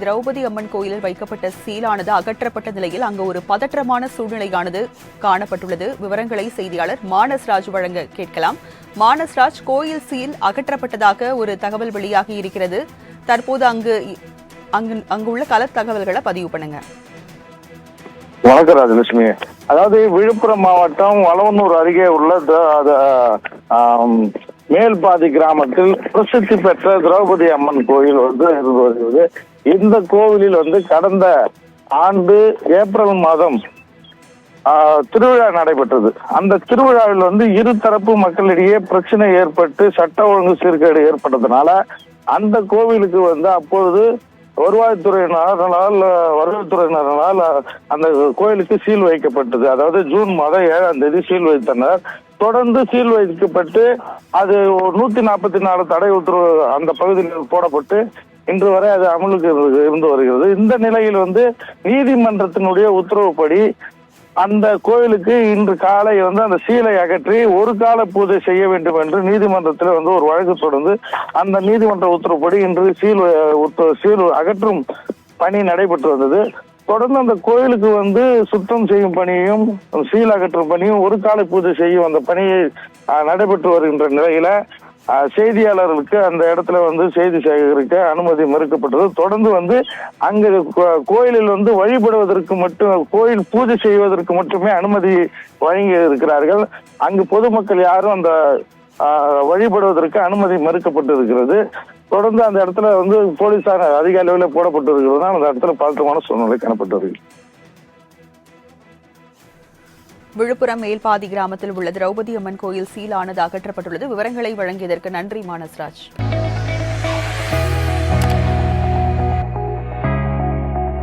திரௌபதி அம்மன் கோயிலில் வைக்கப்பட்ட சீலானது அகற்றப்பட்ட நிலையில் அங்கு ஒரு பதற்றமான சூழ்நிலையானது காணப்பட்டுள்ளது. விவரங்களை செய்தியாளர் மானஸ்ராஜ் வழங்க கேட்கலாம். மானஸ்ராஜ் கோயில் சீல் அகற்றப்பட்டதாக ஒரு தகவல் வெளியாகி இருக்கிறது. தற்போது அங்கு அங்கு அங்குள்ள கல தகவல்களை பதிவு பண்ணுங்க. வணக்கம் ராஜலட்சுமி. அதாவது விழுப்புரம் மாவட்டம் வளவனூர் அருகே உள்ள மேல்பாதி கிராமத்தில் பிரசித்தி பெற்ற திரௌபதி அம்மன் கோயில் வந்து இருந்து வருகிறது இந்த கோவிலில் வந்து கடந்த ஆண்டு ஏப்ரல் மாதம் திருவிழா நடைபெற்றது. அந்த திருவிழாவில் வந்து இரு தரப்பு மக்களிடையே பிரச்சனை ஏற்பட்டு சட்ட ஒழுங்கு சீர்கேடு ஏற்பட்டதுனால அந்த கோவிலுக்கு வந்து அப்பொழுது வருவாய்த்துறையினரால் வருவாய்த்துறையினரால் அந்த கோயிலுக்கு சீல் வைக்கப்பட்டது. அதாவது ஜூன் மாதம் ஏழாம் தேதி சீல் வைத்தனர். தொடர்ந்து சீல் வைக்கப்பட்டு அது நூத்தி நாற்பத்தி நாலு தடை உத்தரவு அந்த பகுதியில் போடப்பட்டு இன்று வரை அது அமலுக்கு இருந்து- இருந்து வருகிறது. இந்த நிலையில் வந்து நீதிமன்றத்தினுடைய உத்தரவுப்படி அந்த கோயிலுக்கு இன்று காலை வந்து அந்த சீலை அகற்றி ஒரு கால பூஜை செய்ய வேண்டும் என்று நீதிமன்றத்தில் வந்து ஒரு வழக்கு தொடர்ந்து அந்த நீதிமன்ற உத்தரவுப்படி இன்று சீல் சீல் அகற்றும் பணி நடைபெற்று வந்தது. தொடர்ந்து அந்த கோயிலுக்கு வந்து சுத்தம் செய்யும் பணியும் சீல் அகற்றும் பணியும் ஒரு கால பூஜை செய்யும் அந்த பணியை நடைபெற்று வருகின்ற நிலையில செய்தியாளர்களுக்கு அந்த இடத்துல வந்து செய்தி சேகரிக்க அனுமதி மறுக்கப்பட்டது. தொடர்ந்து வந்து அங்கு கோயிலில் வந்து வழிபடுவதற்கு மட்டும் கோயில் பூஜை செய்வதற்கு மட்டுமே அனுமதி வழங்கி இருக்கிறார்கள். அங்கு பொதுமக்கள் யாரும் அந்த வழிபடுவதற்கு அனுமதி மறுக்கப்பட்டு இருக்கிறது தொடர்ந்து அந்த இடத்துல வந்து போலீசார் அதிக அளவில் போடப்பட்டு இருக்கிறது அந்த இடத்துல பதற்றமான சூழ்நிலை காணப்பட்டு வருகிறது விழுப்புரம் மேல்பாதி கிராமத்தில் உள்ள திரௌபதி அம்மன் கோயில் சீலானது அகற்றப்பட்டுள்ளது. விவரங்களை வழங்கியதற்கு நன்றி மானஸ்ராஜ்.